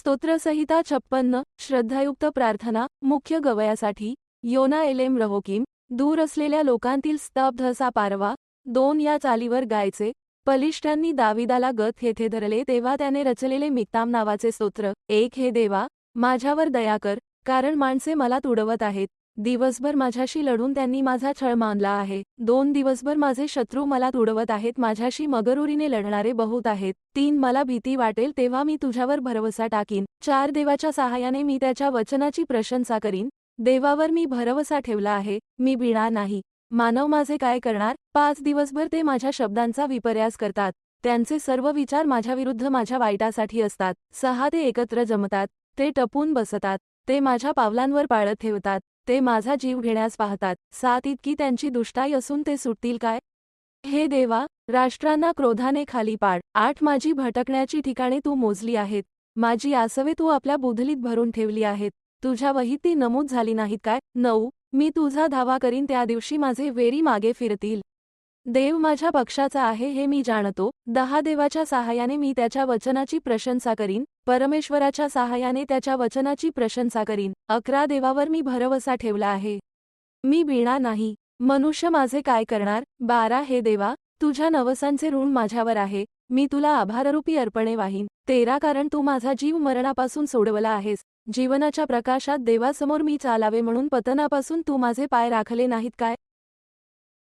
स्तोत्रसहिता छप्पन्न श्रद्धायुक्त प्रार्थना मुख्य गवयासाठी योना एलेम रहोकीम दूर असलेल्या लोकांतील स्तब्ध असा पारवा दोन या चालीवर गायचे पलिष्ठांनी दाविदाला गत येथे धरले तेव्हा त्याने रचलेले मिक्ताम नावाचे स्तोत्र एक हे देवा माझ्यावर दया कर कारण माणसे मला तुडवत आहेत. दिवसभर माझ्याशी लढून त्यांनी माझा छळ मानला आहे. दोन दिवसभर माझे शत्रू मला तुडवत आहेत माझ्याशी मगरुरीने लढणारे बहुत आहेत. तीन मला भीती वाटेल तेव्हा मी तुझ्यावर भरवसा टाकीन. चार देवाच्या सहाय्याने मी त्याच्या वचनाची प्रशंसा करीन. देवावर मी भरवसा ठेवला आहे मी भिणार नाही. मानव माझे काय करणार? पाच दिवसभर ते माझ्या शब्दांचा विपर्यास करतात. त्यांचे सर्व विचार माझ्याविरुद्ध माझ्या वाईटासाठी असतात. सहा ते एकत्र जमतात. ते टपून बसतात. ते माझ्या पावलांवर पाळत ठेवतात. ते माझा जीव घेण्यास पाहतात. सात इतकी त्यांची दुष्टाई असून ते सुटतील काय? हे देवा राष्ट्रांना क्रोधाने खाली पाड. आठ माझी भटकण्याची ठिकाणे तू मोजली आहेत. माझी आसवे तू आपल्या बुधलीत भरून ठेवली आहेत. तुझ्या वहीत ती नमूद झाली नाहीत काय? नऊ मी तुझा धावा करीन त्या दिवशी माझे वेरी मागे फिरतील. देव माझ्या पक्षाचा आहे हे मी जाणतो. दहा देवाच्या सहाय्याने मी त्याच्या वचनाची प्रशंसा करीन. परमेश्वराच्या सहाय्याने त्याच्या वचनाची प्रशंसा करीन. अकरा देवावर मी भरवसा ठेवला आहे. मी भिणार नाही. मनुष्य माझे काय करणार? बारा हे देवा तुझ्या नवसांचे ऋण माझ्यावर आहे. मी तुला आभाररूपी अर्पणे वाहीन. तेरा कारण तू माझा जीव मरणापासून सोडवला आहेस. जीवनाच्या प्रकाशात देवासमोर मी चालावे म्हणून पतनापासून तू माझे पाय राखले नाहीत काय?